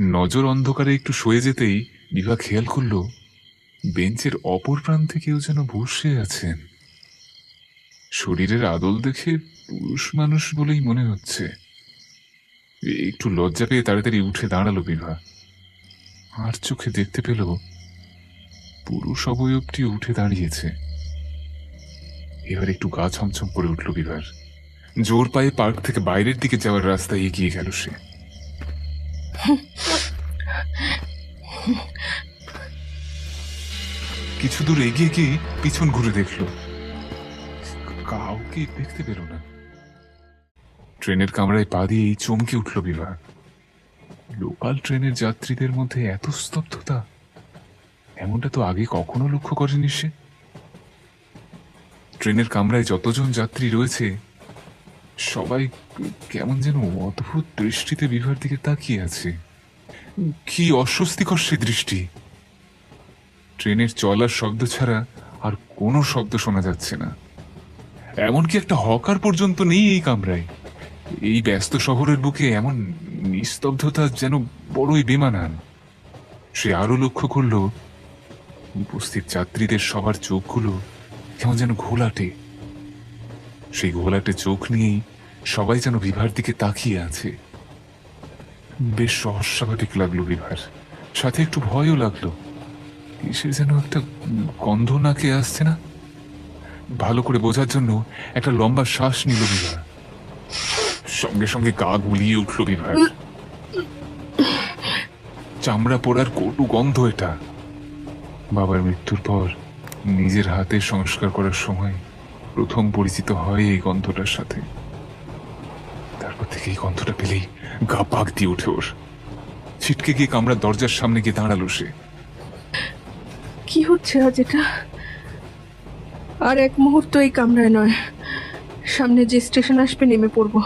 নজর অন্ধকারে একটু সয়ে যেতেই বিভা খেয়াল করল, বেঞ্চের অপর প্রান্তে কেউ যেন বসে আছেন। শরীরের আদল দেখে পুরুষ মানুষ বলেই মনে হচ্ছে। একটু লজ্জা পেয়ে তাড়াতাড়ি উঠে দাঁড়াল বিভা। আর চোখে দেখতে পেল, পুরুষ অবয়বটি উঠে দাঁড়িয়েছে। এবার একটু গা ছমছম করে উঠল বিভার। জোর পায়ে পার্ক থেকে বাইরের দিকে যাওয়ার রাস্তায় এগিয়ে গেল সে। কিছু দূর এগিয়ে গিয়ে পিছন ঘুরে দেখল। কাউকে দেখতে পেল না। ট্রেনের কামরায় পা দিয়ে চমকে উঠল বিভা। লোকাল ট্রেনের যাত্রীদের মধ্যে এত স্তব্ধতা, এমনটা তো আগে কখনো লক্ষ্য করেনি সে। ট্রেনের কামরায় যতজন যাত্রী রয়েছে, সবাই কেমন যেন অদ্ভুত দৃষ্টিতে বিভার দিকে তাকিয়ে আছে। কি অস্বস্তিকর সে দৃষ্টি। ট্রেনের চলার শব্দ ছাড়া আর কোনো শব্দ শোনা যাচ্ছে না। এমনকি একটা হকার পর্যন্ত নেই এই কামরায়। এই ব্যস্ত শহরের বুকে এমন নিস্তব্ধতা যেন বড়ই বেমানান। সে আরও লক্ষ্য করল, উপস্থিত যাত্রীদের সবার চোখগুলো কেমন যেন ঘোলাটে। সেই ঘোলাটে চোখ নিয়েই সবাই যেন বিভার দিকে তাকিয়ে আছে। বেশ অস্বাভাবিক লাগল বিভার সাথে একটু ভয়ও লাগল। কিসের যেন একটা গন্ধ নাকে আসছে না? ভালো করে বোঝার জন্য একটা লম্বা শ্বাস নিল বিভা সঙ্গে সঙ্গে গা গুলিয়ে উঠল বিভার চামড়া পোড়ার কটু গন্ধ এটা। বাবার মৃত্যুর পর নিজের হাতে সংস্কার করার সময় প্রথম পরিচিত হয় এই গন্ধটার সাথে। তারপর থেকে এই গন্ধটা পেলেই গা পাক দিয়ে উঠে ওর। ছিটকে গিয়ে কামরা দরজার সামনে গিয়ে দাঁড়াল সে। কি হচ্ছে আজ এটা? আর এক মুহূর্ত এই কামরায় নয়। সামনে যে স্টেশন আসবে, নেমে পড়ব।